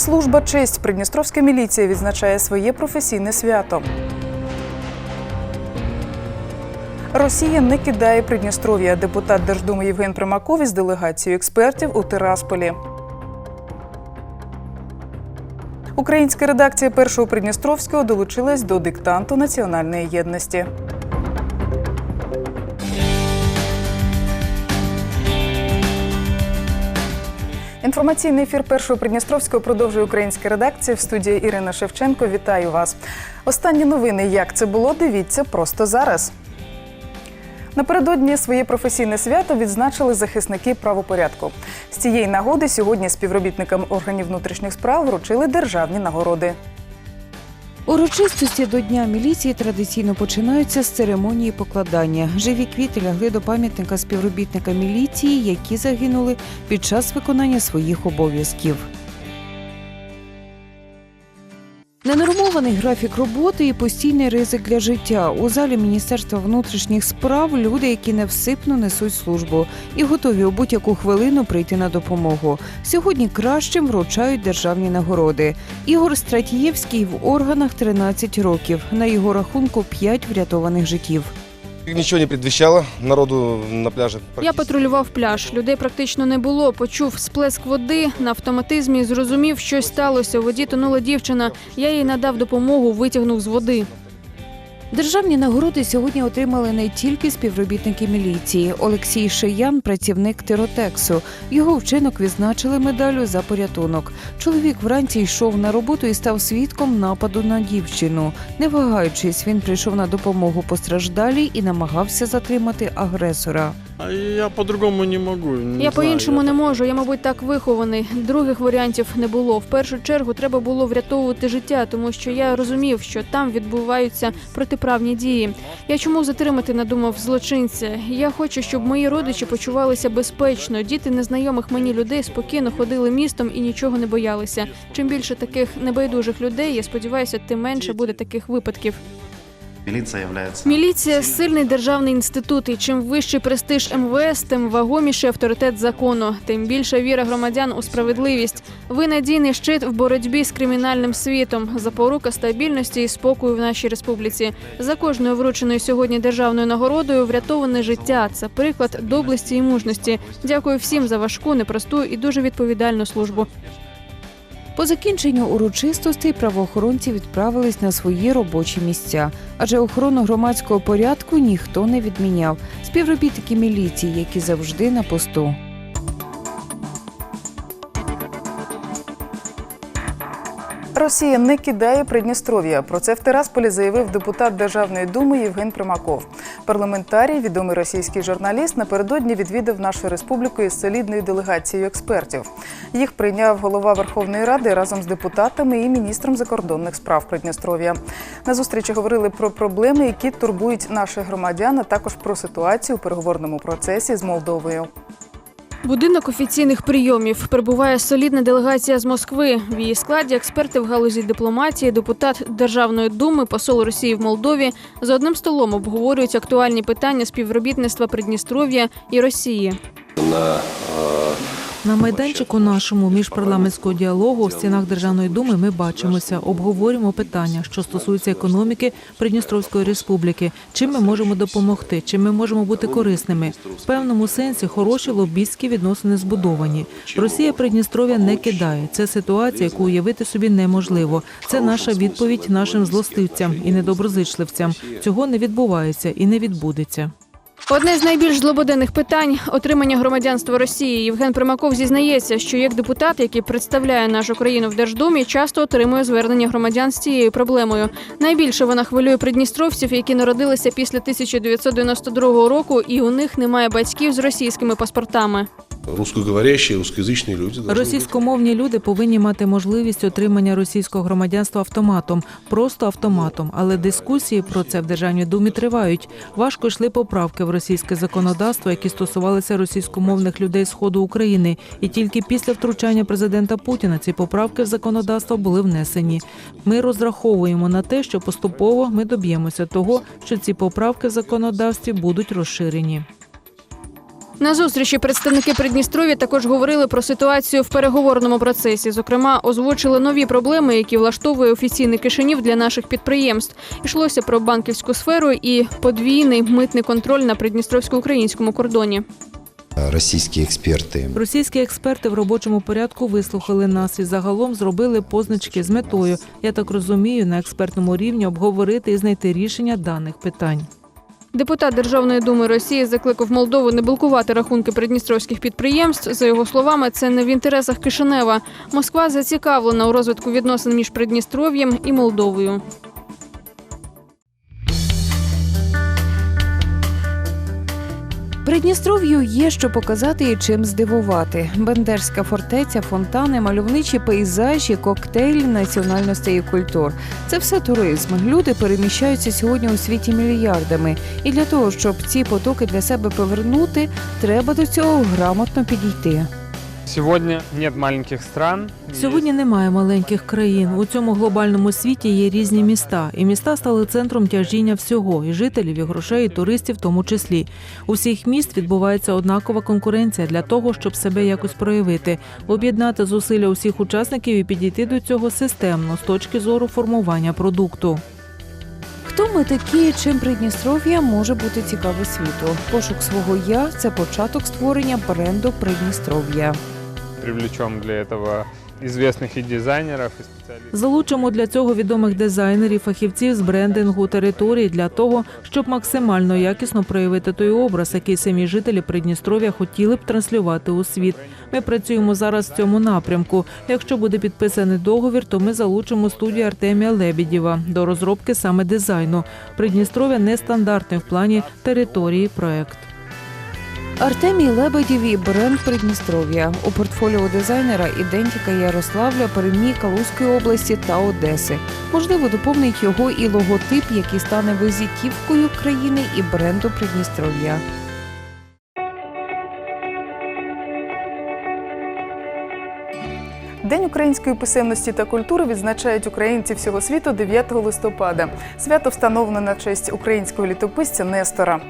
Служба честь Придністровська міліція відзначає своє професійне свято. Росія не кидає Придністров'я. Депутат Держдуми Євген Примаков із делегацією експертів у Тирасполі. Українська редакція першого Придністровського долучилась до диктанту національної єдності. Інформаційний ефір першого Придністровського продовжує українська редакція в студії Ірина Шевченко. Вітаю вас. Останні новини. Як це було? Дивіться просто зараз. Напередодні своє професійне свято відзначили захисники правопорядку. З цієї нагоди сьогодні співробітникам органів внутрішніх справ вручили державні нагороди. Урочистості до Дня міліції традиційно починаються з церемонії покладання. Живі квіти лягли до пам'ятника співробітника міліції, які загинули під час виконання своїх обов'язків. Ненормований графік роботи і постійний ризик для життя. У залі Міністерства внутрішніх справ люди, які невсипно несуть службу і готові у будь-яку хвилину прийти на допомогу. Сьогодні кращим вручають державні нагороди. Ігор Стратієвський в органах 13 років. На його рахунку 5 врятованих життів. Нічого не підвіщало, народу на пляжі. Я патрулював пляж. Людей практично не було. Почув сплеск води на автоматизмі. Зрозумів, що сталося. У воді тонула дівчина. Я їй надав допомогу, витягнув з води. Державні нагороди сьогодні отримали не тільки співробітники міліції. Олексій Шиян, працівник Тиротексу. Його вчинок відзначили медалю за порятунок. Чоловік вранці йшов на роботу і став свідком нападу на дівчину. Не вагаючись, він прийшов на допомогу постраждалій і намагався затримати агресора. А я по-другому не могу. Не Я по-іншому не можу. Я, мабуть, так вихований. Других варіантів не було. В першу чергу треба було врятовувати життя, тому що я розумів, що там відбуваються протиправні дії. Я чому затримати надумав злочинця? Я хочу, щоб мої родичі почувалися безпечно. Діти незнайомих мені людей спокійно ходили містом і нічого не боялися. Чим більше таких небайдужих людей, я сподіваюся, тим менше буде таких випадків. Міліція являється Міліція сильний державний інститут, і чим вищий престиж МВС, тим вагоміший авторитет закону, тим більша віра громадян у справедливість. Ви надійний щит в боротьбі з кримінальним світом, запорука стабільності і спокою в нашій республіці. За кожною врученою сьогодні державною нагородою врятоване життя. Це приклад доблесті і мужності. Дякую всім за важку, непросту і дуже відповідальну службу. По закінченню урочистостей правоохоронці відправились на свої робочі місця, адже охорону громадського порядку ніхто не відміняв. Співробітники міліції, які завжди на посту. Росія не кидає Придністров'я. Про це в Тирасполі заявив депутат Державної думи Євген Примаков. Парламентарій, відомий російський журналіст, напередодні відвідав нашу республіку із солідною делегацією експертів. Їх прийняв голова Верховної Ради разом з депутатами і міністром закордонних справ Придністров'я. На зустрічі говорили про проблеми, які турбують наших громадян, а також про ситуацію у переговорному процесі з Молдовою. Будинок офіційних прийомів прибуває солідна делегація з Москви. В її складі експерти в галузі дипломатії, депутат Державної думи, посол Росії в Молдові за одним столом обговорюють актуальні питання співробітництва Придністров'я і Росії. На майданчику нашому міжпарламентського діалогу в стінах Державної думи ми бачимося, обговорюємо питання, що стосуються економіки Придністровської республіки. Чим ми можемо допомогти, чим ми можемо бути корисними. В певному сенсі хороші лобістські відносини збудовані. Росія Придністров'я не кидає. Це ситуація, яку уявити собі неможливо. Це наша відповідь нашим злостивцям і недоброзичливцям. Цього не відбувається і не відбудеться. Одне з найбільш злободенних питань отримання громадянства Росії. Євген Примаков зізнається, що як депутат, який представляє нашу країну в Держдумі, часто отримує звернення громадян з цією проблемою. Найбільше вона хвилює придністровців, які народилися після 1992 року, і у них немає батьків з російськими паспортами русскоговорящие, русскоязычные люди. должны быть. Російськомовні люди повинні мати можливість отримання російського громадянства автоматом, просто автоматом. Але дискусії про це в державній думі тривають. Важко йшли поправки в російське законодавство, які стосувалися російськомовних людей сходу України. І тільки після втручання президента Путіна ці поправки в законодавство були внесені. Ми розраховуємо на те, що поступово ми доб'ємося того, що ці поправки в законодавстві будуть розширені. На зустрічі представники Придністров'я також говорили про ситуацію в переговорному процесі. Зокрема, озвучили нові проблеми, які влаштовує офіційний Кишинів для наших підприємств. Йшлося про банківську сферу і подвійний митний контроль на придністровсько-українському кордоні. Російські експерти Російські експерти в робочому порядку вислухали нас і загалом зробили позначки з метою, я так розумію, на експертному рівні обговорити і знайти рішення даних питань. Депутат Державної думи Росії закликав Молдову не блокувати рахунки придністровських підприємств. За його словами, це не в інтересах Кишинева. Москва зацікавлена у розвитку відносин між Придністров'ям і Молдовою. Придністров'ю є що показати і чим здивувати. Бендерська фортеця, фонтани, мальовничі пейзажі, коктейлі національностей і культур. Це все туризм. Люди переміщаються сьогодні у світі мільярдами. І для того, щоб ці потоки для себе повернути, треба до цього грамотно підійти. Сегодня нет маленьких стран. Сьогодні немає маленьких країн. У цьому глобальному світі є різні міста, і міста стали центром тяжіння всього, і жителів, і грошей, і туристів, в тому числі. У всіх міст відбувається однакова конкуренція для того, щоб себе якось проявити, об'єднати зусилля усіх учасників і підійти до цього системно з точки зору формування продукту. Хто ми такі, чим Придністров'я може бути цікаве світу? Пошук свого я це початок створення бренду Придністров'я. Привлечем для этого известных и дизайнеров, и специалистов. Залучимо для цього відомих дизайнерів, фахівців з брендингу території для того, щоб максимально якісно проявити той образ, який самі жителі Придністров'я хотіли б транслювати у світ. Ми працюємо зараз в цьому напрямку. Якщо буде підписаний договір, то ми залучимо студію Артемія Лебідєва до розробки саме дизайну. Придністров'я нестандартний в плані території проект. Артемій Лебедєв і бренд Придністров'я. У портфоліо дизайнера ідентика Ярославля, Перемі, Калузької області та Одеси. Можливо, доповнить його і логотип, який стане визитівкою країни і бренду Придністров'я. День української писемності та культури відзначають українці всього світу 9 листопада. Свято встановлено на честь українського літописця Нестора.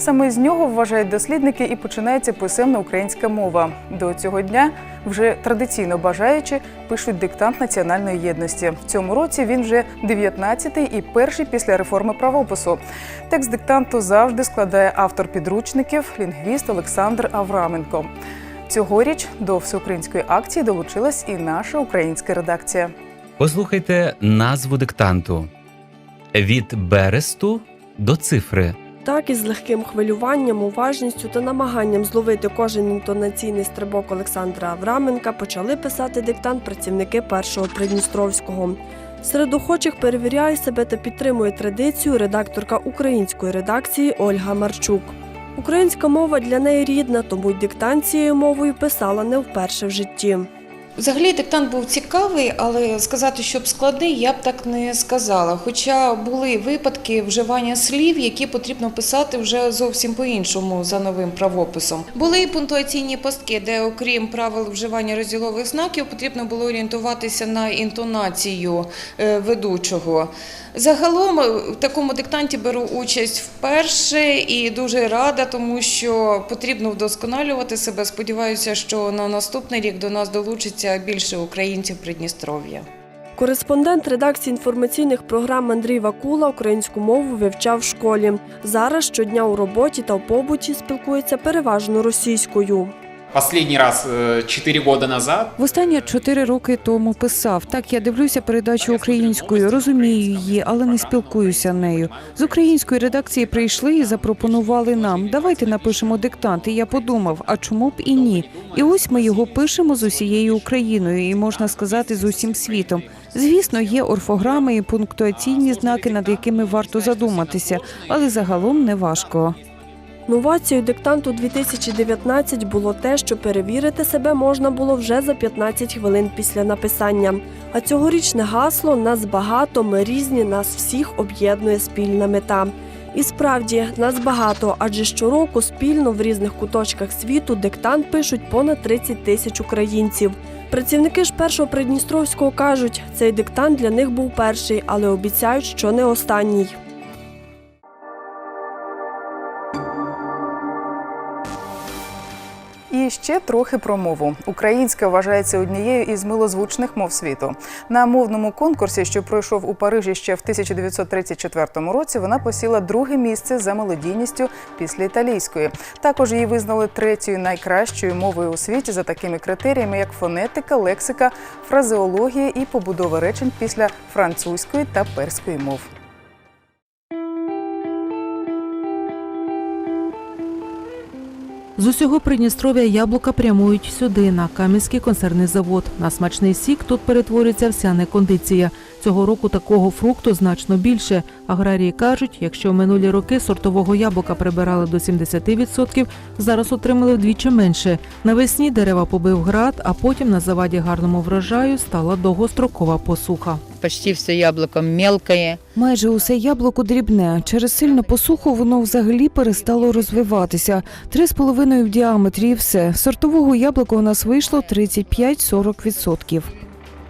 Саме з нього вважають дослідники і починається писемна українська мова. До цього дня вже традиційно бажаючи пишуть диктант національної єдності. В цьому році він вже 19-й і перший після реформи правопису. Текст диктанту завжди складає автор підручників, лінгвіст Олександр Авраменко. Цьогоріч до всеукраїнської акції долучилась і наша українська редакція. Послухайте назву диктанту від бересту до цифри. Так із легким хвилюванням, уважністю та намаганням зловити кожен інтонаційний стрибок Олександра Авраменка почали писати диктант працівники першого Придністровського. Серед охочих перевіряє себе та підтримує традицію редакторка української редакції Ольга Марчук. Українська мова для неї рідна, тому й диктант цією мовою писала не вперше в житті. Взагалі диктант був цікавий, але сказати, щоб складний, я б так не сказала. Хоча були випадки вживання слів, які потрібно писати вже зовсім по-іншому за новим правописом. Були і пунктуаційні пастки, де, окрім правил вживання розділових знаків, потрібно було орієнтуватися на інтонацію е, ведучого. Загалом е, в такому диктанті беру участь вперше і дуже рада, тому що потрібно вдосконалювати себе. Сподіваюся, що на наступний рік до нас долучиться більше українців Придністров'я. Кореспондент редакції інформаційних програм Андрій Вакула українську мову вивчав в школі. Зараз щодня у роботі та в побуті спілкується переважно російською. Последний раз э, 4 года назад Востаннє чотири роки тому писав: так, я дивлюся передачу українською, розумію її, але не спілкуюся нею. З української редакції прийшли і запропонували нам. Давайте напишемо диктант. І я подумав, а чому б і ні? І ось ми його пишемо з усією Україною, і можна сказати, з усім світом. Звісно, є орфограми і пунктуаційні знаки, над якими варто задуматися, але загалом не важко. Новацією диктанту 2019 було те, що перевірити себе можна було вже за 15 хвилин після написання. А цьогорічне гасло Нас багато, ми різні, нас всіх об'єднує спільна мета. І справді нас багато, адже щороку спільно в різних куточках світу диктант пишуть понад 30 тисяч українців. Працівники ж першого Придністровського кажуть, цей диктант для них був перший, але обіцяють, що не останній. Ще трохи про мову. Українська вважається однією із милозвучних мов світу. На мовному конкурсі, що пройшов у Парижі ще в 1934 році, вона посіла друге місце за мелодійністю після італійської. Також її визнали третьою найкращою мовою у світі за такими критеріями, як фонетика, лексика, фразеологія і побудова речень після французької та перської мов. З усього Придністров'я яблука прямують сюди, на Кам'янський консервний завод. На смачний сік тут перетворюється вся некондиція. Цього року такого фрукту значно більше. Аграрії кажуть, якщо в минулі роки сортового яблука прибирали до 70%, зараз отримали вдвічі менше. Навесні дерева побив град, а потім на заваді гарному врожаю стала довгострокова посуха. Почти все яблоко мелкое. Майже усе яблуко дрібне. Через сильну посуху воно взагалі перестало розвиватися. Три з половиною в діаметрі і все. Сортового яблука у нас вийшло 35-40%.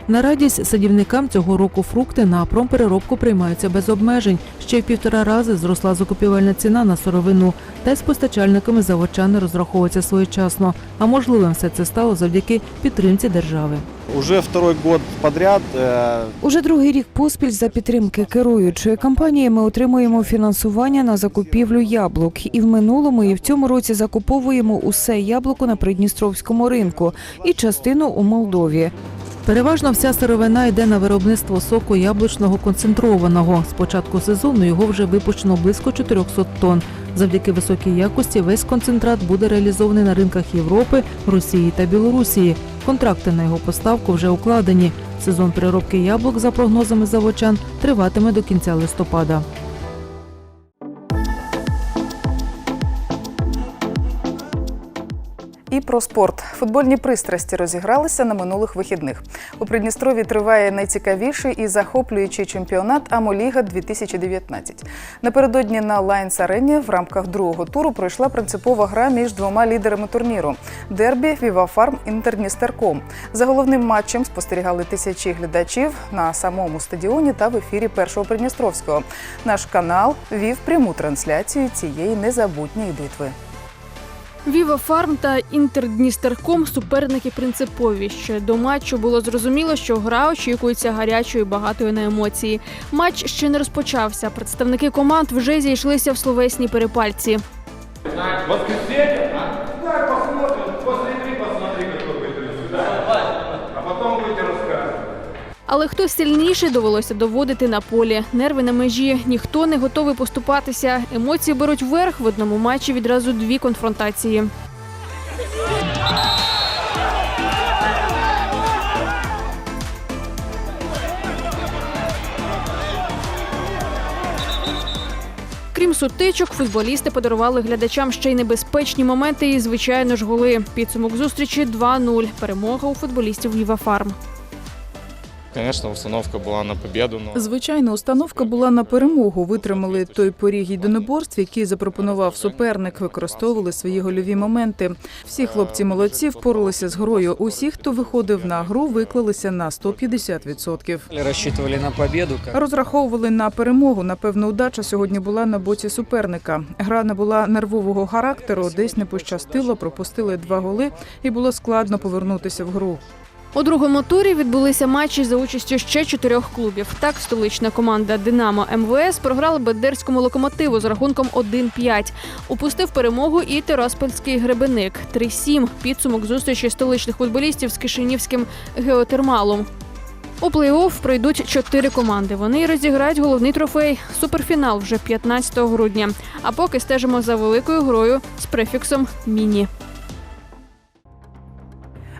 На радість садівникам цього року фрукти на промпереробку приймаються без обмежень. Ще в півтора рази зросла закупівельна ціна на сировину, та й з постачальниками заводчани розраховуються своєчасно. А можливим все це стало завдяки підтримці держави. Уже второй год подряд э, Уже другий рік поспіль за підтримки керуючої компанії ми отримуємо фінансування на закупівлю яблук. І в минулому, і в цьому році закуповуємо усе яблуко на придністровському ринку і частину у Молдові. Переважно вся сировина йде на виробництво соку яблучного концентрованого. З початку сезону його вже випущено близько 400 тонн. Завдяки високій якості весь концентрат буде реалізований на ринках Європи, Росії та Білорусії. Контракти на його поставку вже укладені. Сезон переробки яблук, за прогнозами заводчан, триватиме до кінця листопада. І про спорт. Футбольні пристрасті розігралися на минулих вихідних. У Придністрові триває найцікавіший і захоплюючий чемпіонат Амоліга 2019. Напередодні на Лайнс Арені в рамках другого туру пройшла принципова гра між двома лідерами турніру Дербі Вівафарм Інтерністерком. За головним матчем спостерігали тисячі глядачів на самому стадіоні та в ефірі першого Придністровського. Наш канал вів пряму трансляцію цієї незабутньої битви. Віва Фарм та Інтердністерком суперники принципові. Ще до матчу було зрозуміло, що гра очікується гарячою, і багатою на емоції. Матч ще не розпочався. Представники команд вже зійшлися в словесній перепальці. Але хто сильніший довелося доводити на полі. Нерви на межі, ніхто не готовий поступатися. Емоції беруть верх в одному матчі відразу дві конфронтації. Крім сутичок, футболісти подарували глядачам ще й небезпечні моменти і, звичайно ж, голи. Підсумок зустрічі 2-0. Перемога у футболістів Віва Фарм. Конечно, установка была на победу, но Звичайно, установка була на перемогу. Витримали той поріг єдиноборств, який запропонував суперник, використовували свої гольові моменти. Всі хлопці молодці впоралися з грою. Усі, хто виходив на гру, виклалися на 150%. Рассчитывали на победу. Розраховували на перемогу. Напевно, удача сьогодні була на боці суперника. Гра не була нервового характеру, десь не пощастило, пропустили два голи, і було складно повернутися в гру. У другому турі відбулися матчі за участю ще чотирьох клубів. Так, столична команда Динамо МВС програла Бендерському локомотиву з рахунком 1-5. Упустив перемогу і Тераспольський гребеник 3-7. Підсумок зустрічі столичних футболістів з Кишинівським геотермалом. У плей-офф пройдуть чотири команди. Вони розіграють головний трофей суперфінал вже 15 грудня. А поки стежимо за великою грою з префіксом Міні.